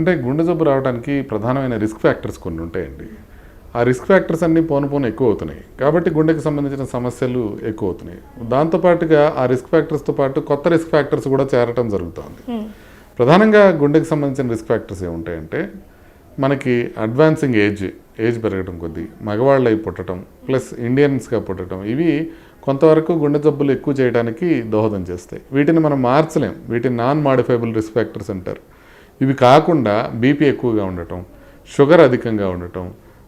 అంటే గుండె జబ్బు రావడానికి ప్రధానమైన రిస్క్ ఫ్యాక్టర్స్ కొన్ని ఉంటాయండి. ఆ రిస్క్ ఫ్యాక్టర్స్ అన్నీ పోను పోను ఎక్కువ అవుతున్నాయి. కాబట్టి గుండెకి సంబంధించిన సమస్యలు ఎక్కువ అవుతున్నాయి. దాంతోపాటుగా ఆ రిస్క్ ఫ్యాక్టర్స్తో పాటు కొత్త రిస్క్ ఫ్యాక్టర్స్ కూడా చేరటం జరుగుతుంది. ప్రధానంగా గుండెకి సంబంధించిన రిస్క్ ఫ్యాక్టర్స్ ఏముంటాయంటే మనకి అడ్వాన్సింగ్ ఏజ్ ఏజ్ పెరగడం కొద్దీ మగవాళ్ళు పుట్టడం ప్లస్ ఇండియన్స్గా పుట్టడం ఇవి కొంతవరకు గుండె జబ్బులు ఎక్కువ చేయడానికి దోహదం చేస్తాయి. వీటిని మనం మార్చలేం. వీటిని నాన్ మాడిఫైబుల్ రిస్క్ ఫ్యాక్టర్స్ అంటారు. ఇవి కాకుండా బీపీ ఎక్కువగా ఉండటం షుగర్ అధికంగా ఉండటం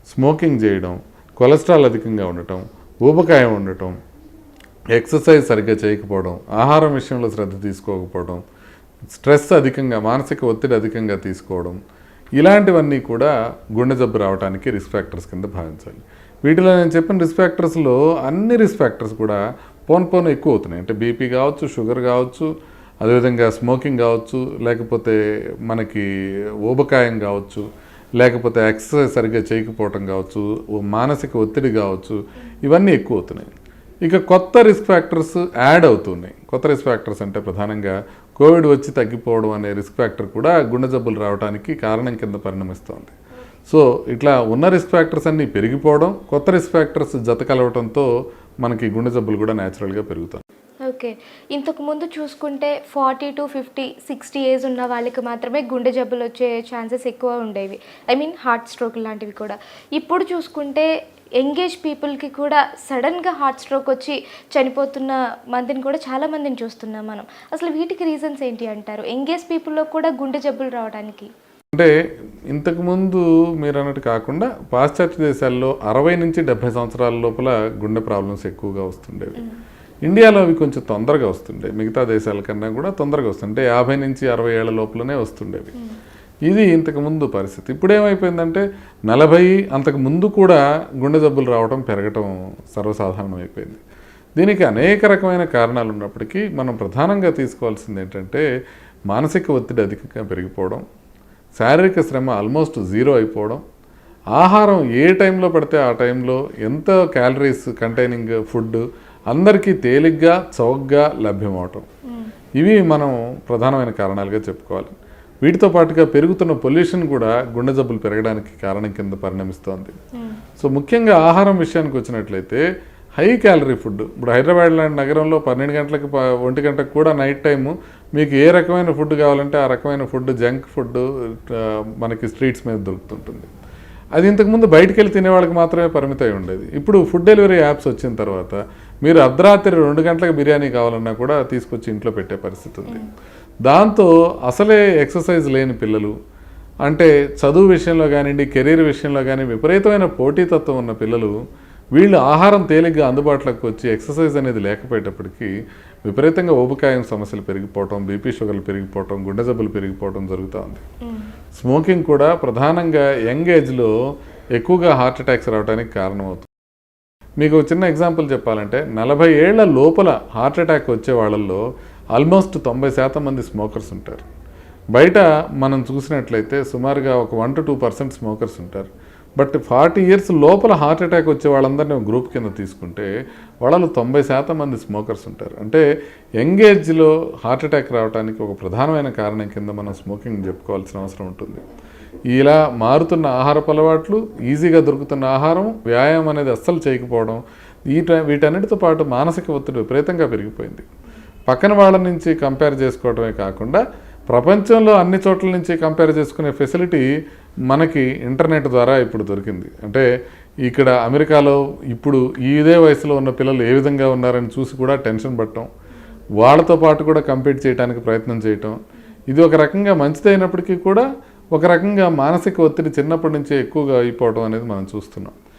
స్మోకింగ్ చేయడం కొలెస్ట్రాల్ అధికంగా ఉండటం ఊబకాయం ఉండటం ఎక్సర్సైజ్ సరిగ్గా చేయకపోవడం ఆహారం విషయంలో శ్రద్ధ తీసుకోకపోవడం స్ట్రెస్ అధికంగా మానసిక ఒత్తిడి అధికంగా తీసుకోవడం ఇలాంటివన్నీ కూడా గుండె జబ్బు రావడానికి రిస్క్ ఫ్యాక్టర్స్ కింద భావించాలి. వీటిలో నేను చెప్పిన రిస్క్ ఫ్యాక్టర్స్లో అన్ని రిస్క్ ఫ్యాక్టర్స్ కూడా పోన్ పోను ఎక్కువ అవుతున్నాయి. అంటే బీపీ కావచ్చు షుగర్ కావచ్చు అదేవిధంగా స్మోకింగ్ కావచ్చు లేకపోతే మనకి ఊబకాయం కావచ్చు లేకపోతే ఎక్సర్సైజ్ సరిగ్గా చేయకపోవటం కావచ్చు ఓ మానసిక ఒత్తిడి కావచ్చు ఇవన్నీ ఎక్కువ అవుతున్నాయి. ఇక కొత్త రిస్క్ ఫ్యాక్టర్స్ యాడ్ అవుతున్నాయి. కొత్త రిస్క్ ఫ్యాక్టర్స్ అంటే ప్రధానంగా కోవిడ్ వచ్చి తగ్గిపోవడం అనే రిస్క్ ఫ్యాక్టర్ కూడా గుండె జబ్బులు రావడానికి కారణం కింద పరిణమిస్తోంది. సో ఇట్లా ఉన్న రిస్క్ ఫ్యాక్టర్స్ అన్నీ పెరిగిపోవడం కొత్త రిస్క్ ఫ్యాక్టర్స్ జత కలవడంతో మనకి గుండె జబ్బులు కూడా న్యాచురల్గా పెరుగుతాయి. ఓకే. ఇంతకు ముందు చూసుకుంటే forty to fifty sixty age ఉన్న వాళ్ళకి మాత్రమే గుండె జబ్బులు వచ్చే ఛాన్సెస్ ఎక్కువ ఉండేవి. ఐ మీన్ హార్ట్ స్ట్రోక్ లాంటివి కూడా. ఇప్పుడు చూసుకుంటే యంగేజ్ పీపుల్కి కూడా సడన్గా హార్ట్ స్ట్రోక్ వచ్చి చనిపోతున్న మందిని కూడా చాలా మందిని చూస్తున్నాం మనం. అసలు వీటికి రీజన్స్ ఏంటి అంటారు? యంగేజ్ పీపుల్లో కూడా గుండె జబ్బులు రావడానికి? అంటే ఇంతకుముందు మీరు అన్నట్టు కాకుండా పాశ్చాత్య దేశాల్లో అరవై నుంచి డెబ్బై సంవత్సరాల లోపల గుండె ప్రాబ్లమ్స్ ఎక్కువగా వస్తుండేవి. ఇండియాలో అవి కొంచెం తొందరగా వస్తుండే. మిగతా దేశాల కన్నా కూడా తొందరగా వస్తుండే. యాభై నుంచి అరవై ఏళ్ళ లోపలనే వస్తుండేవి. ఇది ఇంతకు ముందు పరిస్థితి. ఇప్పుడు ఏమైపోయిందంటే నలభై అంతకు ముందు కూడా గుండె జబ్బులు రావడం పెరగటం సర్వసాధారణం అయిపోయింది దీనికి అనేక రకమైన కారణాలు ఉన్నప్పటికీ మనం ప్రధానంగా తీసుకోవాల్సింది ఏంటంటే మానసిక ఒత్తిడి అధికంగా పెరిగిపోవడం శారీరక శ్రమ ఆల్మోస్ట్ జీరో అయిపోవడం ఆహారం ఏ టైంలో పడితే ఆ టైంలో ఎంత క్యాలరీస్ కంటైనింగ్ ఫుడ్ అందరికీ తేలిగ్గా చౌకగా లభ్యమవటం. ఇవి మనం ప్రధానమైన కారణాలుగా చెప్పుకోవాలి. వీటితో పాటుగా పెరుగుతున్న పొల్యూషన్ కూడా గుండె జబ్బులు పెరగడానికి కారణం కింద పరిణమిస్తోంది. సో ముఖ్యంగా ఆహారం విషయానికి వచ్చినట్లయితే హై క్యాలరీ ఫుడ్ ఇప్పుడు హైదరాబాద్ లాంటి నగరంలో పన్నెండు గంటలకు ఒంటి గంటకు కూడా నైట్ టైము మీకు ఏ రకమైన ఫుడ్ కావాలంటే ఆ రకమైన ఫుడ్ జంక్ ఫుడ్ మనకి స్ట్రీట్స్ మీద దొరుకుతుంటుంది. అది ఇంతకుముందు బయటికి వెళ్ళి తినేవాళ్ళకి మాత్రమే పరిమితం అయి ఉండేది. ఇప్పుడు ఫుడ్ డెలివరీ యాప్స్ వచ్చిన తర్వాత మీరు అర్ధరాత్రి రెండు గంటలకు బిర్యానీ కావాలన్నా కూడా తీసుకొచ్చి ఇంట్లో పెట్టే పరిస్థితి ఉంది. దాంతో అసలే ఎక్సర్సైజ్ లేని పిల్లలు అంటే చదువు విషయంలో కానివ్వండి కెరీర్ విషయంలో కానీ విపరీతమైన పోటీతత్వం ఉన్న పిల్లలు వీళ్ళు ఆహారం తేలిగ్గా అందుబాటులోకి వచ్చి ఎక్సర్సైజ్ అనేది లేకపోయేటప్పటికీ విపరీతంగా ఊబకాయం సమస్యలు పెరిగిపోవటం బీపీ షుగర్లు పెరిగిపోవటం గుండె జబ్బులు పెరిగిపోవటం జరుగుతూ ఉంది స్మోకింగ్ కూడా ప్రధానంగా యంగ్ ఏజ్లో ఎక్కువగా హార్ట్ అటాక్స్ రావడానికి కారణమవుతుంది. మీకు చిన్న ఎగ్జాంపుల్ చెప్పాలంటే నలభై ఏళ్ళ లోపల హార్ట్ అటాక్ వచ్చే వాళ్ళల్లో ఆల్మోస్ట్ తొంభై శాతం మంది స్మోకర్స్ ఉంటారు. బయట మనం చూసినట్లయితే సుమారుగా ఒక one to two percent smokers ఉంటారు. బట్ ఫార్టీ ఇయర్స్ లోపల హార్ట్ అటాక్ వచ్చే వాళ్ళందరినీ గ్రూప్ కింద తీసుకుంటే వాళ్ళలో తొంభై శాతం మంది స్మోకర్స్ ఉంటారు. అంటే యంగ్ ఏజ్లో హార్ట్ అటాక్ రావడానికి ఒక ప్రధానమైన కారణం కింద మనం స్మోకింగ్ చెప్పుకోవాల్సిన అవసరం ఉంటుంది. ఇలా మారుతున్న ఆహారపు అలవాట్లు ఈజీగా దొరుకుతున్న ఆహారం వ్యాయామం అనేది అస్సలు చేయకపోవడం వీట వీటన్నిటితో పాటు మానసిక ఒత్తిడి విపరీతంగా పెరిగిపోయింది. పక్కన వాళ్ళ నుంచి కంపేర్ చేసుకోవడమే కాకుండా ప్రపంచంలో అన్ని చోట్ల నుంచి కంపేర్ చేసుకునే ఫెసిలిటీ మనకి ఇంటర్నెట్ ద్వారా ఇప్పుడు దొరికింది. అంటే ఇక్కడ అమెరికాలో ఇప్పుడు ఇదే వయసులో ఉన్న పిల్లలు ఏ విధంగా ఉన్నారని చూసి కూడా టెన్షన్ పడటం వాళ్ళతో పాటు కూడా కంపీట్ చేయడానికి ప్రయత్నం చేయటం ఇది ఒక రకంగా మంచిదైనప్పటికీ కూడా ఒక రకంగా మానసిక ఒత్తిడి చిన్నప్పటి నుంచే ఎక్కువగా అయిపోవడం అనేది మనం చూస్తున్నాం.